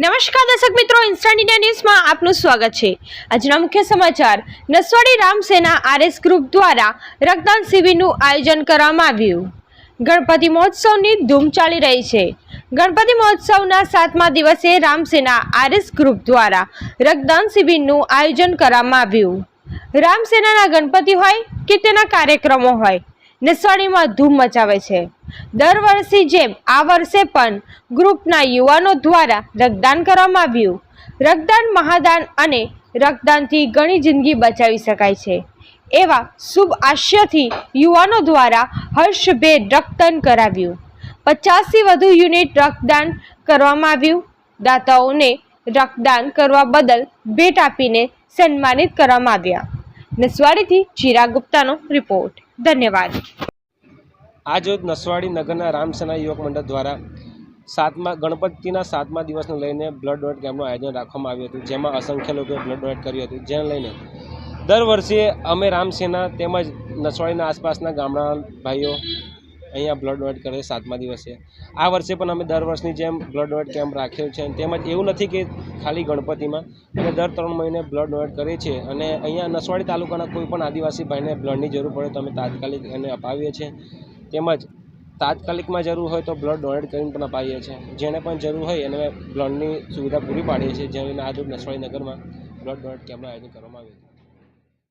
નમસ્કાર દર્શક મિત્રો ઇન્સ્ટન્ટ ઇન્ડિયા ન્યૂઝમાં આપનું સ્વાગત છે. આજના મુખ્ય સમાચાર, નસવાડી રામસેના આરએસ ગ્રુપ દ્વારા રક્તદાન શિબિરનું આયોજન કરવામાં આવ્યું. ગણપતિ મહોત્સવની ધૂમ ચાલી રહી છે. ગણપતિ મહોત્સવના સાતમા દિવસે રામસેના આરએસ ગ્રુપ દ્વારા રક્તદાન શિબિરનું આયોજન કરવામાં આવ્યું. રામસેનાના ગણપતિ હોય કે તેના કાર્યક્રમો હોય નસવાડીમાં ધૂમ મચાવે છે. દર વર્ષની જેમ આ વર્ષે પણ ગ્રુપના યુવાનો દ્વારા રક્તદાન કરવામાં આવ્યું. રક્તદાન મહાદાન અને રક્તદાનથી ઘણી જિંદગી બચાવી શકાય છે. એવા શુભ આશયથી યુવાનો દ્વારા હર્ષભેર રક્તદાન કરાવ્યું. પચાસથી વધુ યુનિટ રક્તદાન કરવામાં આવ્યું. દાતાઓને રક્તદાન કરવા બદલ ભેટ આપીને સન્માનિત કરવામાં આવ્યા. નસવાડીથી ચિરાગ ગુપ્તાનો રિપોર્ટ. ધન્યવાદ. આજરોજ નસવાડી નગરના રામસેના યુવક મંડળ દ્વારા સાતમા, ગણપતિના સાતમા દિવસને લઈને બ્લડ ડોનેટ કેમ્પનું આયોજન રાખવામાં આવ્યું હતું, જેમાં અસંખ્ય લોકોએ બ્લડ ડોનેટ કર્યું હતું, જેને લઈને દર વર્ષે અમે રામસેના તેમજ નસવાડીના આસપાસના ગામડા ભાઈઓ અહીંયા બ્લડ ડોનેટ કરે સાતમા દિવસે. આ વર્ષે પણ અમે દર વર્ષની જેમ બ્લડ ડોનેટ કેમ્પ રાખ્યો છે તેમજ એવું નથી કે ખાલી ગણપતિમાં. અમે દર ત્રણ મહિને બ્લડ ડોનેટ કરીએ છીએ અને અહીંયા નસવાડી તાલુકાના કોઈ પણ આદિવાસી ભાઈને બ્લડની જરૂર પડે તો અમે તાત્કાલિક એને અપાવીએ છીએ. તેમજ તાત્કાલિકમાં જરૂર હોય તો બ્લડ ડોનેટ કરીને પણ અપાવીએ છીએ. જેને પણ જરૂર હોય એને બ્લડની સુવિધા પૂરી પાડીએ છીએ. જેને આજુ નસવાડી નગરમાં બ્લડ ડોનેટ કેમ્પનું આયોજન કરવામાં આવ્યું હતું.